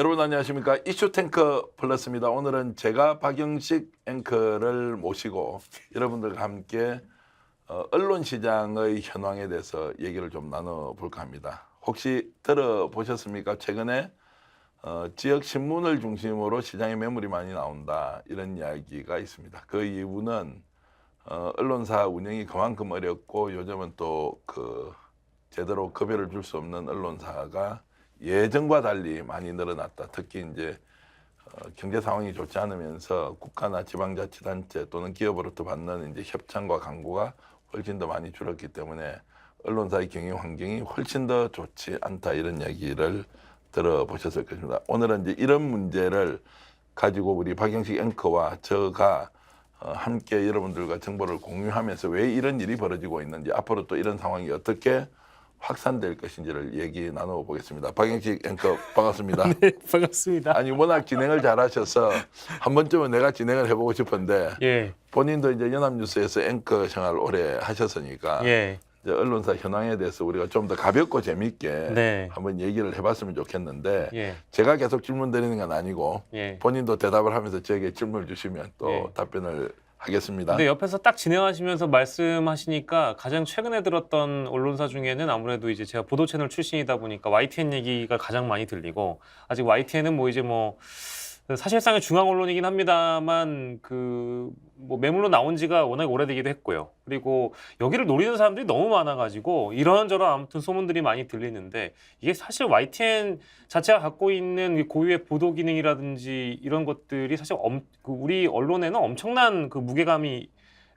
여러분 안녕하십니까 이슈 탱커 플러스입니다. 오늘은 제가 박영식 앵커를 모시고 여러분들과 함께 어, 언론 시장의 현황에 대해서 얘기를 좀 나눠볼까 합니다. 혹시 들어보셨습니까? 최근에 어, 지역 신문을 중심으로 시장에 매물이 많이 나온다 이런 이야기가 있습니다. 그 이유는 어, 언론사 운영이 그만큼 어렵고 요즘은 또 그 제대로 급여를 줄 수 없는 언론사가 예전과 달리 많이 늘어났다. 특히 이제 어, 경제 상황이 좋지 않으면서 국가나 지방자치단체 또는 기업으로부터 받는 이제 협찬과 광고가 훨씬 더 많이 줄었기 때문에 언론사의 경영 환경이 훨씬 더 좋지 않다 이런 얘기를 들어보셨을 것입니다. 오늘은 이제 이런 문제를 가지고 우리 박영식 앵커와 저가 어, 함께 여러분들과 정보를 공유하면서 왜 이런 일이 벌어지고 있는지 앞으로 또 이런 상황이 어떻게 확산될 것인지를 얘기 나눠보겠습니다. 박영식 앵커 반갑습니다. 네, 반갑습니다. 아니 워낙 진행을 잘하셔서 한 번쯤은 내가 진행을 해보고 싶은데 예, 본인도 이제 연합뉴스에서 앵커 생활 오래 하셨으니까 예, 이제 언론사 현황에 대해서 우리가 좀 더 가볍고 재밌게 네. 한번 얘기를 해봤으면 좋겠는데 예, 제가 계속 질문 드리는 건 아니고 예. 본인도 대답을 하면서 저에게 질문을 주시면 또 예. 답변을 하겠습니다. 근데 옆에서 딱 진행하시면서 말씀하시니까 가장 최근에 들었던 언론사 중에는 아무래도 이제 제가 보도 채널 출신이다 보니까 YTN 얘기가 가장 많이 들리고 아직 YTN은 뭐 이제 뭐 사실상의 중앙 언론이긴 합니다만 그 뭐 매물로 나온 지가 워낙 오래되기도 했고요. 그리고 여기를 노리는 사람들이 너무 많아가지고 이런저런 아무튼 소문들이 많이 들리는데 이게 사실 YTN 자체가 갖고 있는 이 고유의 보도 기능이라든지 이런 것들이 사실 엄, 그 우리 언론에는 엄청난 그 무게감이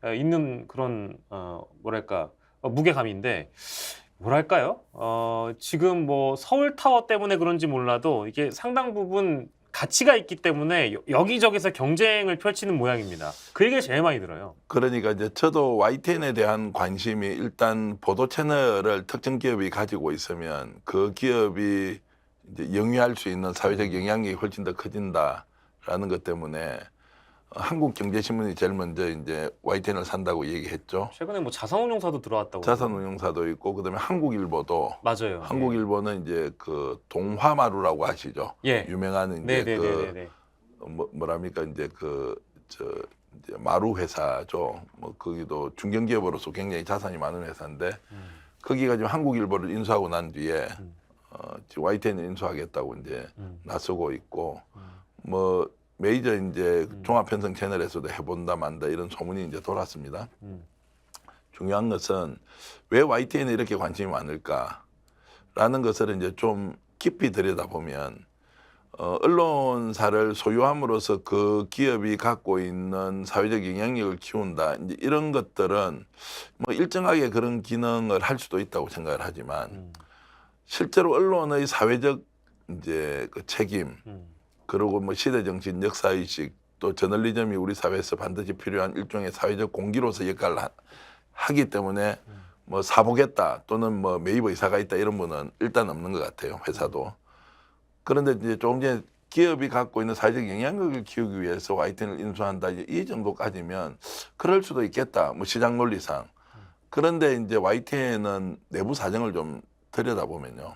어, 있는 그런 어 뭐랄까 어, 무게감인데 뭐랄까요? 어 지금 뭐 서울 타워 때문에 그런지 몰라도 이게 상당 부분 가치가 있기 때문에 여- 여기저기서 경쟁을 펼치는 모양입니다. 그 얘기가 제일 많이 들어요. 그러니까 이제 저도 YTN에 대한 관심이 일단 보도 채널을 특정 기업이 가지고 있으면 그 기업이 이제 영위할 수 있는 사회적 영향력이 훨씬 더 커진다라는 것 때문에 어, 한국경제신문이 제일 먼저 이제 YTN을 산다고 얘기했죠. 최근에 뭐 자산운용사도 들어왔다고. 자산운용사도 있고 그다음에 한국일보도 맞아요. 한국일보는 이제 그 동화마루라고 아시죠? 예. 유명한 이제 그 네네네네. 뭐, 뭐랍니까 이제 그저 이제 마루 회사죠. 뭐 거기도 중견기업으로서 굉장히 자산이 많은 회사인데 음. 거기가 지금 한국일보를 인수하고 난 뒤에 음. 어, 지금 YTN을 인수하겠다고 이제 음. 나서고 있고 음. 뭐 메이저 이제 음. 종합편성 채널에서도 해본다 만다 이런 소문이 이제 돌았습니다. 음. 중요한 것은 왜 YTN에 이렇게 관심이 많을까라는 것을 이제 좀 깊이 들여다보면 어, 언론사를 소유함으로써 그 기업이 갖고 있는 사회적 영향력을 키운다. 이제 이런 것들은 뭐 일정하게 그런 기능을 할 수도 있다고 생각을 하지만 음. 실제로 언론의 사회적 이제 그 책임 음. 그리고 뭐 시대 정신, 역사 의식 또 저널리즘이 우리 사회에서 반드시 필요한 일종의 사회적 공기로서 역할을 하, 하기 때문에 뭐 사보겠다 또는 뭐 매입 의사가 있다 이런 분은 일단 없는 것 같아요 회사도. 그런데 이제 조금 전에 기업이 갖고 있는 사회적 영향력을 키우기 위해서 YTN을 인수한다 이 정도까지면 그럴 수도 있겠다 뭐 시장 논리상. 그런데 이제 YTN은 내부 사정을 좀 들여다보면요.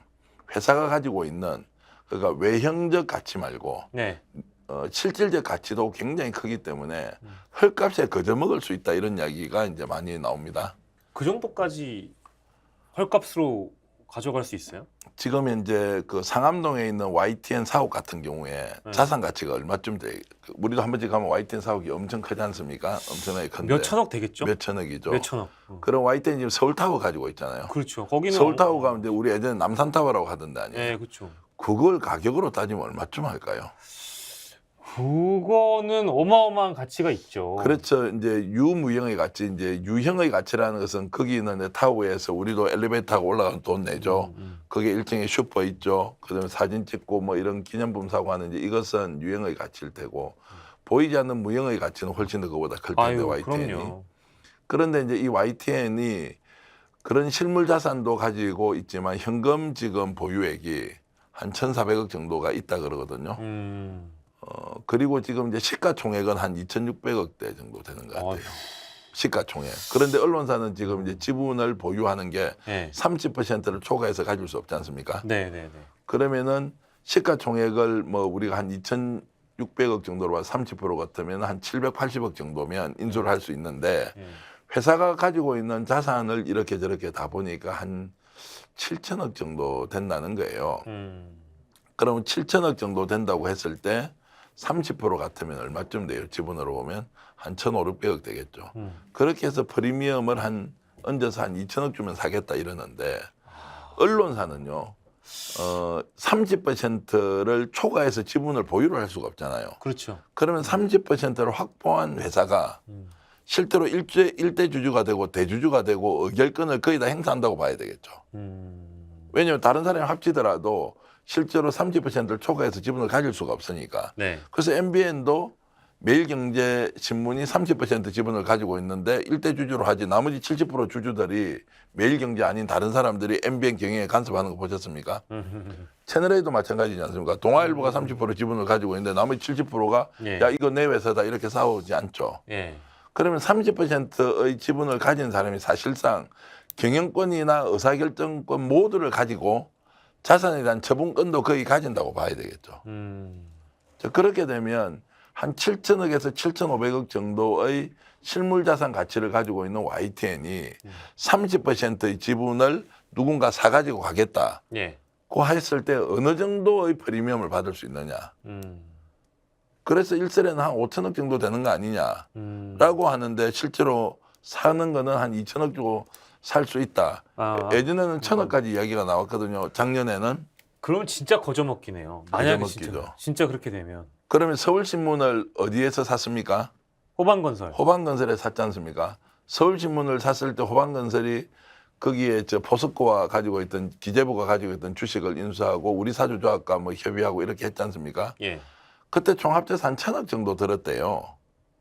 회사가 가지고 있는 그러니까 외형적 가치 말고 네. 어, 실질적 가치도 굉장히 크기 때문에 음. 헐값에 거저먹을 수 있다 이런 이야기가 이제 많이 나옵니다. 그 정도까지 헐값으로 가져갈 수 있어요? 지금 현재 그 상암동에 있는 YTN 사옥 같은 경우에 네. 자산 가치가 얼마쯤 돼? 그 우리도 한 번씩 가면 YTN 사옥이 엄청 크지 않습니까? 엄청나게 큰데 몇 천억 되겠죠? 몇 천억이죠. 몇 천억. 어. 그럼 YTN 지금 서울 타워 가지고 있잖아요. 그렇죠. 거기는 서울 타워 가면 이제 우리 예전에 남산 타워라고 하던데 아니에요? 네, 그렇죠. 그걸 가격으로 따지면 얼마쯤 할까요? 그거는 어마어마한 가치가 있죠. 그렇죠. 이제 유무형의 가치, 이제 유형의 가치라는 것은 거기는 이제 타워에서 우리도 엘리베이터 타고 올라가면 돈 내죠. 음, 음. 거기에 일종의 슈퍼 있죠. 그다음에 사진 찍고 뭐 이런 기념품 사고 하는 이것은 유형의 가치일 테고 보이지 않는 무형의 가치는 훨씬 더 그보다 클 텐데 아유, YTN이. 그럼요. 그런데 이제 이 YTN이 그런 실물 자산도 가지고 있지만 현금 지금 보유액이 한 1,400억 정도가 있다 그러거든요. 음. 어, 그리고 지금 이제 시가총액은 한 2,600억 대 정도 되는 것 같아요. 어휴. 시가총액. 그런데 언론사는 지금 이제 지분을 보유하는 게 네. 30%를 초과해서 가질 수 없지 않습니까? 네, 네, 네. 그러면은 시가총액을 뭐 우리가 한 2,600억 정도로 봐 30% 같으면 한 780억 정도면 인수를 할 수 있는데 예. 회사가 가지고 있는 자산을 이렇게 저렇게 다 보니까 한 7천억 정도 된다는 거예요. 음. 그러면 7천억 정도 된다고 했을 때 30% 같으면 얼마쯤 돼요? 지분으로 보면 한 1,500억 되겠죠. 음. 그렇게 해서 프리미엄을 한 얹어서 한 2천억 주면 사겠다 이러는데 언론사는요. 어 30%를 초과해서 지분을 보유를 할 수가 없잖아요. 그렇죠. 그러면 30%를 확보한 회사가 음. 실제로 일대 일대 주주가 되고 대주주가 되고 의결권을 거의 다 행사한다고 봐야 되겠죠. 음. 왜냐하면 다른 사람이 합치더라도 실제로 30%를 초과해서 지분을 가질 수가 없으니까. 네. 그래서 MBN도 매일경제신문이 30% 지분을 가지고 있는데 일대 주주로 하지 나머지 70% 주주들이 매일경제 아닌 다른 사람들이 MBN 경영에 간섭하는 거 보셨습니까? 음. 채널A도 마찬가지지 않습니까? 동아일보가 30% 지분을 가지고 있는데 나머지 70%가 예. 야 이거 내 회사다 이렇게 싸우지 않죠. 예. 그러면 30%의 지분을 가진 사람이 사실상 경영권이나 의사결정권 모두를 가지고 자산에 대한 처분권도 거의 가진다고 봐야 되겠죠. 음. 자, 그렇게 되면 한 7천억에서 7,500억 정도의 실물 자산 가치를 가지고 있는 YTN이 30%의 지분을 누군가 사가지고 가겠다. 예. 고 했을 때 어느 정도의 프리미엄을 받을 수 있느냐. 음. 그래서 일설에는 한 5천억 정도 되는 거 아니냐라고 음. 하는데 실제로 사는 거는 한 2천억 주고 살 수 있다. 아, 예전에는 천억까지 이야기가 나왔거든요. 작년에는. 그럼 진짜 거저먹기네요. 만약에 진짜. 진짜 그렇게 되면 그러면 서울신문을 어디에서 샀습니까? 호반건설. 호반건설에 샀지 않습니까? 서울신문을 샀을 때 호반건설이 거기에 저 포스코와 가지고 있던 기재부가 가지고 있던 주식을 인수하고 우리 사주조합과 뭐 협의하고 이렇게 했지 않습니까? 예. 그때 한 천억 정도 들었대요.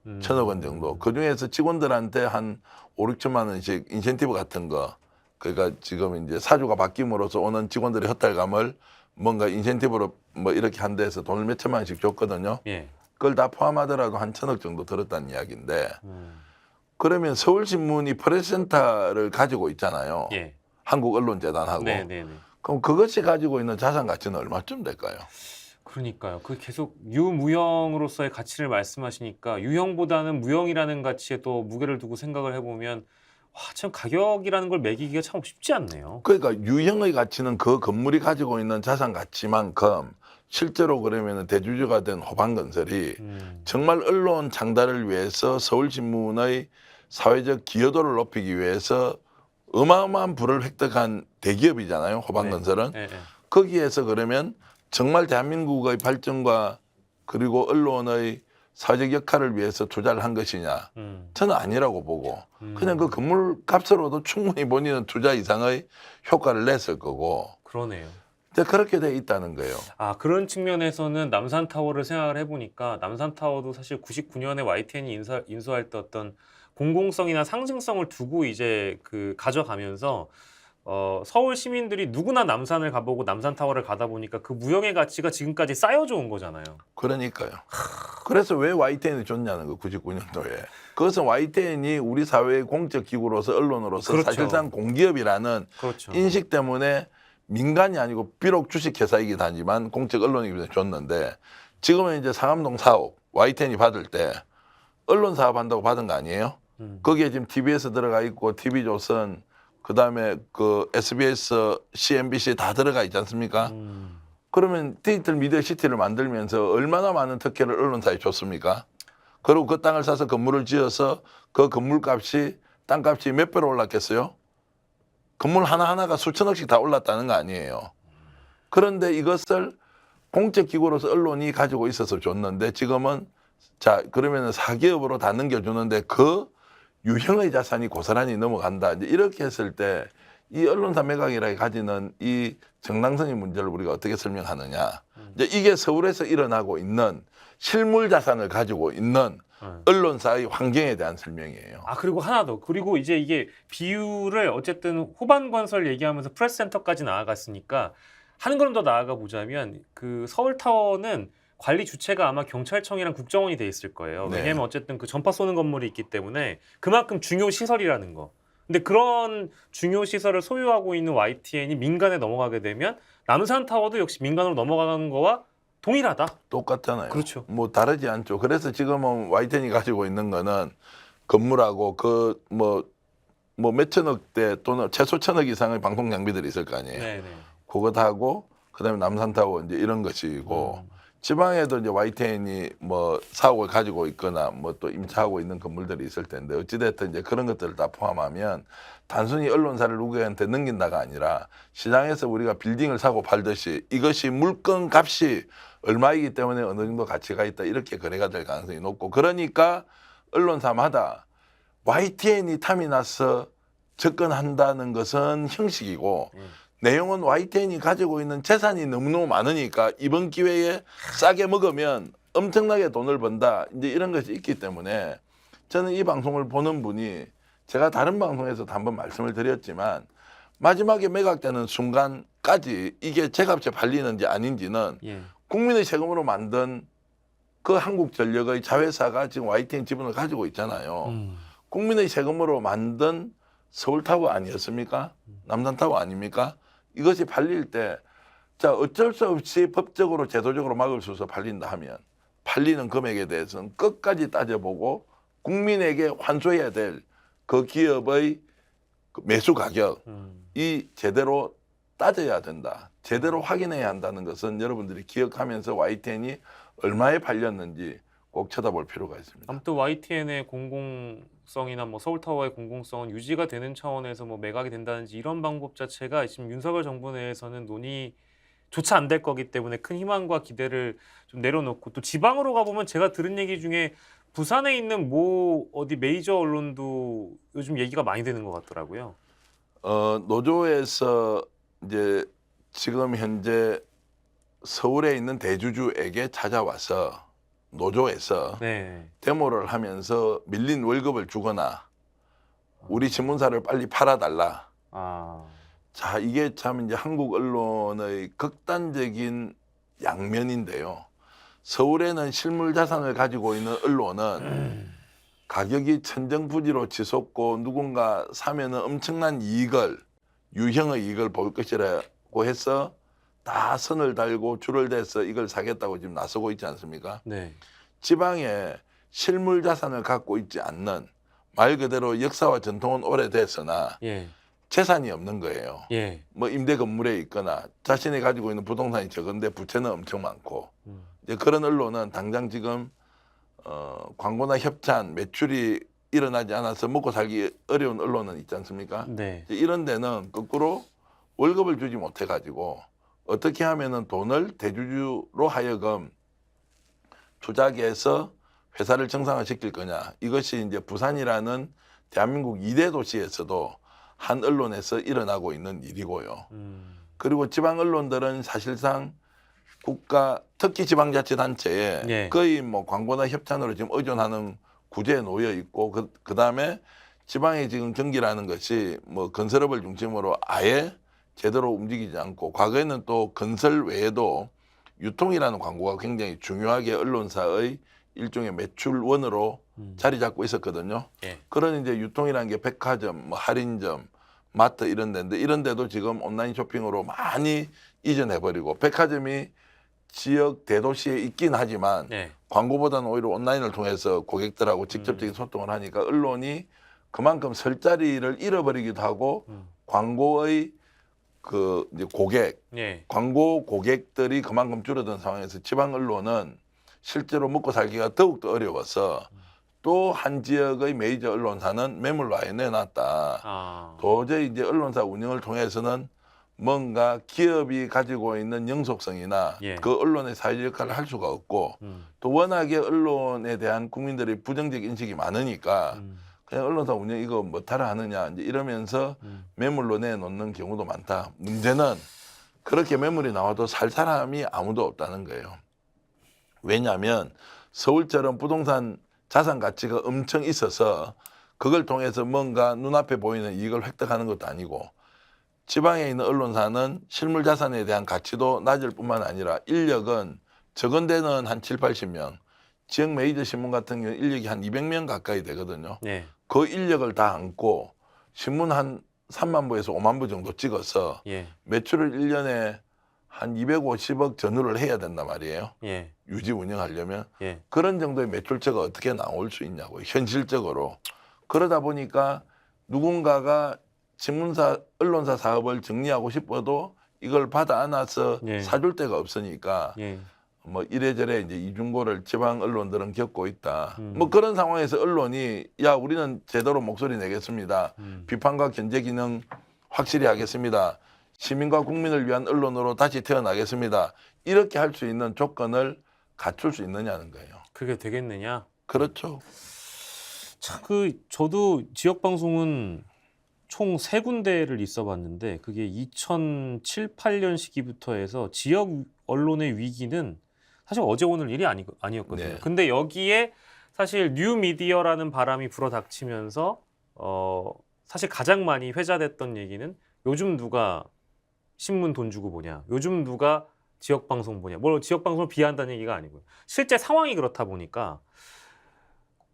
음. 천억 원 정도. 그 중에서 직원들한테 한 5, 6천만 원씩 인센티브 같은 거. 그러니까 지금 이제 사주가 바뀜으로써 오는 직원들의 헛달감을 뭔가 인센티브로 뭐 이렇게 한 데서 돈을 몇 천만 원씩 줬거든요. 예. 그걸 다 포함하더라도 한 천억 정도 들었다는 이야기인데 음. 그러면 서울신문이 프레스센터를 가지고 있잖아요. 예. 한국언론재단하고. 네, 네, 네. 그럼 그것이 가지고 있는 자산 가치는 얼마쯤 될까요? 그러니까요. 그 계속 유무형으로서의 가치를 말씀하시니까 유형보다는 무형이라는 가치에 또 무게를 두고 생각을 해보면 와, 참 가격이라는 걸 매기기가 참 쉽지 않네요. 그러니까 유형의 가치는 그 건물이 가지고 있는 자산 가치만큼 실제로 그러면 대주주가 된 호반건설이 음. 정말 언론 장달을 위해서 서울신문의 사회적 기여도를 높이기 위해서 어마어마한 부를 획득한 대기업이잖아요. 호반건설은. 예, 예. 거기에서 그러면 정말 대한민국의 발전과 그리고 언론의 사회적 역할을 위해서 투자를 한 것이냐? 음. 저는 아니라고 보고 음. 그냥 그 건물 값으로도 충분히 본인은 투자 이상의 효과를 냈을 거고 그러네요. 근데 그렇게 돼 있다는 거예요. 아 그런 측면에서는 남산 타워를 생각을 해보니까 남산 타워도 사실 99년에 YTN이 인수, 인수할 때 어떤 공공성이나 상징성을 두고 이제 그 가져가면서 어, 서울 시민들이 누구나 남산을 가보고 남산타워를 가다 보니까 그 무형의 가치가 지금까지 쌓여져 온 거잖아요. 그러니까요. 그래서 왜 YTN이 좋냐는 거 99년도에. 그것은 YTN이 우리 사회의 공적 기구로서 언론으로서 그렇죠. 사실상 공기업이라는 그렇죠. 인식 때문에 민간이 아니고 비록 주식회사이긴 하지만 공적 언론이기 줬는데 지금은 이제 상암동 사업 YTN이 받을 때 언론 사업 한다고 받은 거 아니에요? 음. 거기에 지금 TBS 들어가 있고 TV조선 그다음에 그 SBS, CNBC 다 들어가 있지 않습니까? 음. 그러면 디지털 미디어 시티를 만들면서 얼마나 많은 특혜를 언론사에 줬습니까? 그리고 그 땅을 사서 건물을 지어서 그 건물값이 땅값이 몇 배로 올랐겠어요? 건물 하나하나가 수천억씩 다 올랐다는 거 아니에요. 그런데 이것을 공적 기구로서 언론이 가지고 있어서 줬는데 지금은 자 그러면은 사기업으로 다 넘겨주는데 그 유형의 자산이 고스란히 넘어간다. 이제 이렇게 했을 때 이 언론사 매각이라 가지는 이 정당성의 문제를 우리가 어떻게 설명하느냐. 이제 이게 서울에서 일어나고 있는 실물 자산을 가지고 있는 음. 언론사의 환경에 대한 설명이에요. 아 그리고 하나 더 그리고 이제 이게 비율을 어쨌든 호반 건설 얘기하면서 프레스센터까지 나아갔으니까 한 걸음 더 나아가 보자면 그 서울타워는 관리 주체가 아마 경찰청이랑 국정원이 돼 있을 거예요. 네. 왜냐하면 어쨌든 그 전파 쏘는 건물이 있기 때문에 그만큼 중요 시설이라는 거. 근데 그런 중요 시설을 소유하고 있는 YTN이 민간에 넘어가게 되면 남산 타워도 역시 민간으로 넘어가는 거와 동일하다. 똑같잖아요. 그렇죠. 뭐 다르지 않죠. 그래서 지금은 와이텐이 가지고 있는 거는 건물하고 그 뭐 뭐 몇천억대 또는 최소 천억 이상의 방송 장비들이 있을 거 아니에요. 네, 네. 그거 다 하고 그다음에 남산타워 이제 이런 것이고 음. 지방에도 이제 YTN이 뭐 사옥을 가지고 있거나 뭐 또 임차하고 있는 건물들이 있을 텐데 어찌됐든 이제 그런 것들을 다 포함하면 단순히 언론사를 누구한테 넘긴다가 아니라 시장에서 우리가 빌딩을 사고 팔듯이 이것이 물건 값이 얼마이기 때문에 어느 정도 가치가 있다 이렇게 거래가 될 가능성이 높고 그러니까 언론사마다 YTN이 탐이 나서 접근한다는 것은 형식이고 음. 내용은 YTN이 가지고 있는 재산이 너무너무 많으니까 이번 기회에 싸게 먹으면 엄청나게 돈을 번다. 이제 이런 것이 있기 때문에 저는 이 방송을 보는 분이 제가 다른 방송에서도 한번 말씀을 드렸지만 마지막에 매각되는 순간까지 이게 제값에 팔리는지 아닌지는 예. 국민의 세금으로 만든 그 한국전력의 자회사가 지금 YTN 지분을 가지고 있잖아요. 음. 국민의 세금으로 만든 서울타워 아니었습니까? 남산타워 아닙니까? 이것이 팔릴 때, 자, 어쩔 수 없이 법적으로 제도적으로 막을 수 없어 팔린다 하면 팔리는 금액에 대해서는 끝까지 따져보고 국민에게 환수해야 될 그 기업의 그 매수 가격, 음. 이 제대로 따져야 된다. 제대로 확인해야 한다는 것은 여러분들이 기억하면서 YTN이 얼마에 팔렸는지 꼭 쳐다볼 필요가 있습니다. 아무튼 YTN의 공공성이나 뭐 서울타워의 공공성은 유지가 되는 차원에서 뭐 매각이 된다든지 이런 방법 자체가 지금 윤석열 정부 내에서는 논의조차 안 될 거기 때문에 큰 희망과 기대를 좀 내려놓고 또 지방으로 가보면 제가 들은 얘기 중에 부산에 있는 모 어디 메이저 언론도 요즘 얘기가 많이 되는 것 같더라고요. 어, 노조에서 이제 지금 현재 서울에 있는 대주주에게 찾아와서 노조에서 네. 데모를 하면서 밀린 월급을 주거나 우리 신문사를 빨리 팔아달라. 아, 자, 이게 참 이제 한국 언론의 극단적인 양면인데요. 서울에는 실물 자산을 가지고 있는 언론은 가격이 천정부지로 치솟고 누군가 사면은 엄청난 이익을 유형의 이익을 볼 것이라고 해서 다 선을 달고 줄을 대서 이걸 사겠다고 지금 나서고 있지 않습니까? 네. 지방에 실물 자산을 갖고 있지 않는 말 그대로 역사와 전통은 오래됐으나 예. 재산이 없는 거예요. 예. 뭐 임대 건물에 있거나 자신이 가지고 있는 부동산이 적은데 부채는 엄청 많고 음. 이제 그런 언론은 당장 지금 어, 광고나 협찬 매출이 일어나지 않아서 먹고 살기 어려운 언론은 있지 않습니까? 네. 이런 데는 거꾸로 월급을 주지 못해 가지고 어떻게 하면은 돈을 대주주로 하여금 투자해서 회사를 정상화시킬 거냐 이것이 이제 부산이라는 대한민국 이대 도시에서도 한 언론에서 일어나고 있는 일이고요. 음. 그리고 지방 언론들은 사실상 국가 특히 지방자치단체에 예. 거의 뭐 광고나 협찬으로 지금 의존하는 구제에 놓여 있고 그 그다음에 지방의 지금 경기라는 것이 뭐 건설업을 중심으로 아예 제대로 움직이지 않고 과거에는 또 건설 외에도 유통이라는 광고가 굉장히 중요하게 언론사의 일종의 매출원으로 음. 자리 잡고 있었거든요. 예. 그런 이제 유통이라는 게 백화점, 뭐 할인점, 마트 이런 데인데 이런 데도 지금 온라인 쇼핑으로 많이 이전해 버리고 백화점이 지역 대도시에 있긴 하지만 네. 광고보다는 오히려 온라인을 통해서 고객들하고 직접적인 소통을 하니까 언론이 그만큼 설 자리를 잃어버리기도 하고 음. 광고의 그 이제 고객, 예. 광고 고객들이 그만큼 줄어든 상황에서 지방 언론은 실제로 먹고 살기가 더욱더 어려워서 또 한 지역의 메이저 언론사는 매물로 아예 내놨다. 아. 도저히 이제 언론사 운영을 통해서는 뭔가 기업이 가지고 있는 영속성이나 예. 그 언론의 사회적 역할을 할 수가 없고 음. 또 워낙에 언론에 대한 국민들의 부정적 인식이 많으니까 음. 그냥 언론사 운영 이거 못하러 하느냐 이제 이러면서 음. 매물로 내놓는 경우도 많다. 문제는 그렇게 매물이 나와도 살 사람이 아무도 없다는 거예요. 왜냐하면 서울처럼 부동산 자산 가치가 엄청 있어서 그걸 통해서 뭔가 눈앞에 보이는 이익을 획득하는 것도 아니고 지방에 있는 언론사는 실물 자산에 대한 가치도 낮을 뿐만 아니라 인력은 적은 데는 한 7, 80명, 지역 메이저 신문 같은 경우 인력이 한 200명 가까이 되거든요. 네. 그 인력을 다 안고 신문 한 3만 부에서 5만 부 정도 찍어서 예. 매출을 1년에 한 250억 전후를 해야 된단 말이에요. 예. 유지 운영하려면 예. 그런 정도의 매출처가 어떻게 나올 수 있냐고 현실적으로 그러다 보니까 누군가가 신문사 언론사 사업을 정리하고 싶어도 이걸 받아 안아서 예. 사줄 데가 없으니까 예. 뭐 이래저래 이제 이중고를 지방 언론들은 겪고 있다. 음. 뭐 그런 상황에서 언론이 야 우리는 제대로 목소리 내겠습니다. 음. 비판과 견제 기능 확실히 하겠습니다. 시민과 국민을 위한 언론으로 다시 태어나겠습니다. 이렇게 할 수 있는 조건을 갖출 수 있느냐는 거예요. 그게 되겠느냐? 그렇죠. 참 그 저도 지역 방송은 총 세 군데를 있어봤는데 그게 2007, 8년 시기부터 해서 지역 언론의 위기는 사실 어제 오늘 일이 아니, 아니었거든요. 네. 근데 여기에 사실 뉴 미디어라는 바람이 불어닥치면서 어 사실 가장 많이 회자됐던 얘기는 요즘 누가 신문 돈 주고 보냐, 요즘 누가 지역 방송 보냐. 뭐 지역 방송을 비한다는 얘기가 아니고요. 실제 상황이 그렇다 보니까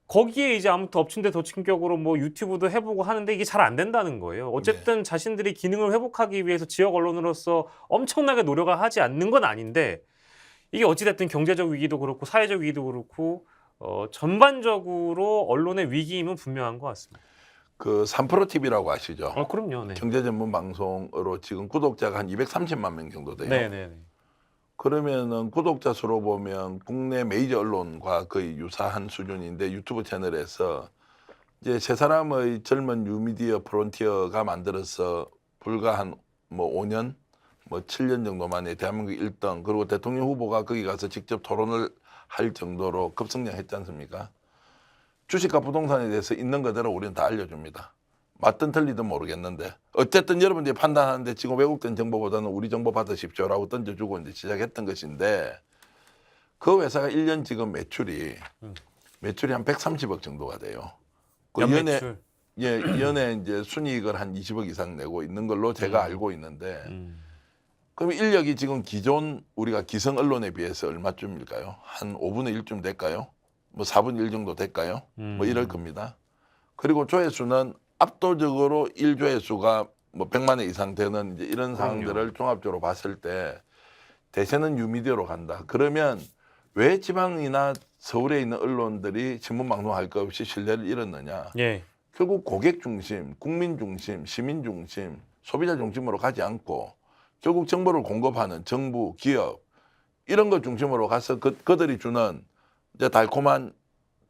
거기에 이제 아무튼 엎친 데 덮친 격으로 뭐 유튜브도 해보고 하는데 이게 잘 안 된다는 거예요. 어쨌든 자신들이 기능을 회복하기 위해서 지역 언론으로서 엄청나게 노력을 하지 않는 건 아닌데 이게 어찌됐든 경제적 위기도 그렇고 사회적 위기도 그렇고 어, 전반적으로 언론의 위기임은 분명한 것 같습니다. 그 3프로 TV라고 아시죠? 어, 그럼요. 네. 경제 전문 방송으로 지금 구독자가 한 230만 명 정도 돼요. 네, 네, 네. 그러면은 구독자 수로 보면 국내 메이저 언론과 거의 유사한 수준인데 유튜브 채널에서 이제 세 사람의 젊은 뉴미디어 프론티어가 만들어서 불과 한 뭐 5년 뭐 7년 정도 만에 대한민국 1등 그리고 대통령 후보가 거기 가서 직접 토론을 할 정도로 급성장했지 않습니까? 주식과 부동산에 대해서 있는 그대로 우리는 다 알려줍니다. 맞든 틀리든 모르겠는데 어쨌든 여러분들이 판단하는데 지금 왜곡된 정보보다는 우리 정보 받으십시오라고 던져주고 이제 시작했던 것인데 그 회사가 1년 지금 매출이 음. 매출이 한 130억 정도가 돼요. 그. 연애 예 연애 이제 순이익을 한 20억 이상 내고 있는 걸로 제가 음. 알고 있는데 음. 그럼 인력이 지금 기존 우리가 기성 언론에 비해서 얼마쯤일까요? 한 5분의 1쯤 될까요? 뭐 4분의 1 정도 될까요? 뭐 이럴 음. 겁니다. 그리고 조회수는 압도적으로 1조회수가 뭐 100만 회 이상 되는 이제 이런 상황들을 종합적으로 봤을 때 대세는 뉴미디어로 간다. 그러면 왜 지방이나 서울에 있는 언론들이 신문 방송할 것 없이 신뢰를 잃었느냐? 예. 결국 고객 중심, 국민 중심, 시민 중심, 소비자 중심으로 가지 않고 결국 정보를 공급하는 정부, 기업 이런 것 중심으로 가서 그, 그들이 주는 이제 달콤한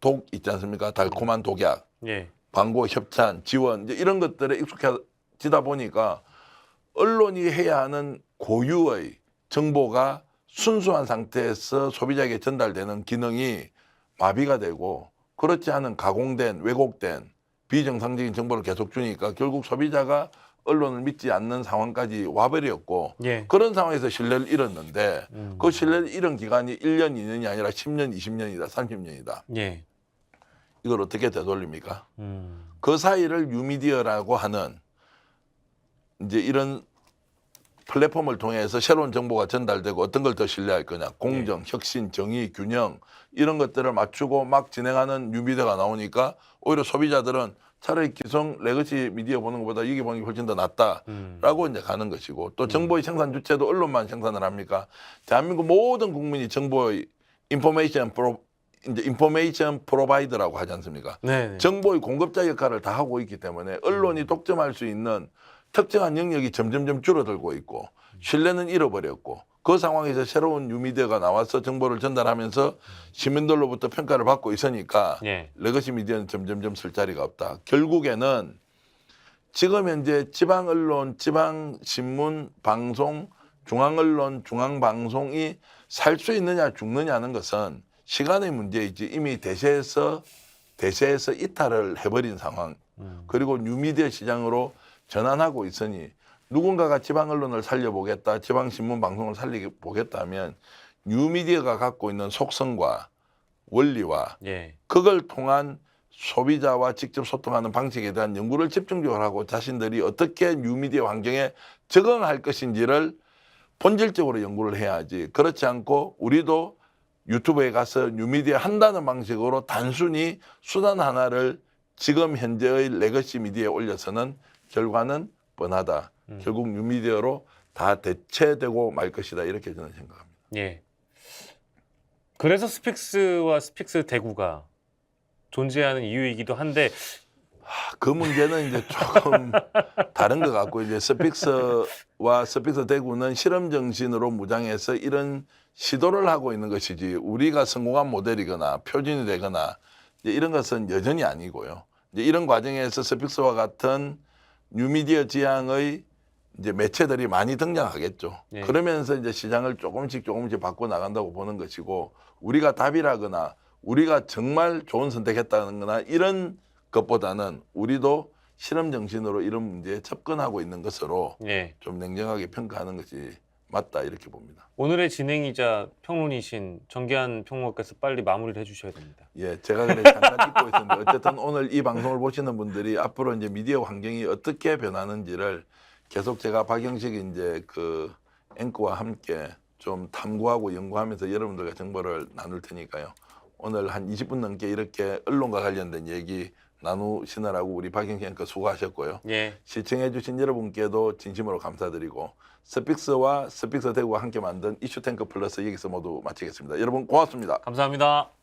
독 있지 않습니까? 달콤한 독약, 예. 광고 협찬, 지원 이제 이런 것들에 익숙해지다 보니까 언론이 해야 하는 고유의 정보가 순수한 상태에서 소비자에게 전달되는 기능이 마비가 되고 그렇지 않은 가공된 왜곡된 비정상적인 정보를 계속 주니까 결국 소비자가 언론을 믿지 않는 상황까지 와버렸고 예. 그런 상황에서 신뢰를 잃었는데 음. 그 신뢰를 잃은 기간이 1년, 2년이 아니라 10년, 20년이다, 30년이다. 예. 이걸 어떻게 되돌립니까? 음. 그 사이를 뉴미디어라고 하는 이제 이런 플랫폼을 통해서 새로운 정보가 전달되고 어떤 걸 더 신뢰할 거냐 공정, 혁신, 정의, 균형 이런 것들을 맞추고 막 진행하는 뉴미디어가 나오니까 오히려 소비자들은 차라리 기성 레거시 미디어 보는 것보다 이게 보는 게 훨씬 더 낫다라고 음. 이제 가는 것이고 또 정보의 생산 주체도 언론만 생산을 합니까? 대한민국 모든 국민이 정보의 인포메이션 프로 이제 인포메이션 프로바이더라고 하지 않습니까? 네. 네. 정보의 공급자 역할을 다 하고 있기 때문에 언론이 독점할 수 있는 특정한 영역이 점점점 줄어들고 있고 신뢰는 잃어버렸고 그 상황에서 새로운 뉴미디어가 나와서 정보를 전달하면서 시민들로부터 평가를 받고 있으니까 예. 레거시 미디어는 점점점 쓸 자리가 없다. 결국에는 지금 현재 지방 언론, 지방 신문, 방송, 중앙 언론, 중앙 방송이 살 수 있느냐 죽느냐는 것은 시간의 문제이지 이미 대세에서 대세에서 이탈을 해버린 상황. 음. 그리고 뉴미디어 시장으로 전환하고 있으니 누군가가 지방 언론을 살려보겠다, 지방 신문 방송을 살려보겠다 하면 뉴미디어가 갖고 있는 속성과 원리와 예. 그걸 통한 소비자와 직접 소통하는 방식에 대한 연구를 집중적으로 하고 자신들이 어떻게 뉴미디어 환경에 적응할 것인지를 본질적으로 연구를 해야지. 그렇지 않고 우리도 유튜브에 가서 뉴미디어 한다는 방식으로 단순히 수단 하나를 지금 현재의 레거시 미디어에 올려서는 결과는 뻔하다. 음. 결국 뉴미디어로 다 대체되고 말 것이다. 이렇게 저는 생각합니다. 예. 그래서 스픽스와 스픽스 대구가 존재하는 이유이기도 한데 그 문제는 이제 조금 다른 것 같고 이제 스픽스와 스픽스 대구는 실험 정신으로 무장해서 이런 시도를 하고 있는 것이지 우리가 성공한 모델이거나 표준이 되거나 이런 것은 여전히 아니고요. 이제 이런 과정에서 스픽스와 같은 뉴미디어 지향의 이제 매체들이 많이 등장하겠죠. 네. 그러면서 이제 시장을 조금씩 조금씩 바꿔 나간다고 보는 것이고 우리가 답이라거나 우리가 정말 좋은 선택했다는 거나 이런 것보다는 우리도 실험 정신으로 이런 문제에 접근하고 있는 것으로 예. 좀 냉정하게 평가하는 것이 맞다 이렇게 봅니다. 오늘의 진행이자 평론이신 정기한 평론가께서 빨리 마무리를 해주셔야 됩니다. 예, 제가 그래 잠깐 잊고 있었는데 어쨌든 오늘 이 방송을 보시는 분들이 앞으로 이제 미디어 환경이 어떻게 변하는지를 계속 제가 박영식 이제 그 앵커와 함께 좀 탐구하고 연구하면서 여러분들과 정보를 나눌 테니까요. 오늘 한 20분 넘게 이렇게 언론과 관련된 얘기 나누시느라고 우리 박영식 앵커 수고하셨고요. 예. 시청해주신 여러분께도 진심으로 감사드리고 스픽스와 스픽스 대구와 함께 만든 이슈 탱크 플러스 여기서 모두 마치겠습니다. 여러분 고맙습니다. 감사합니다.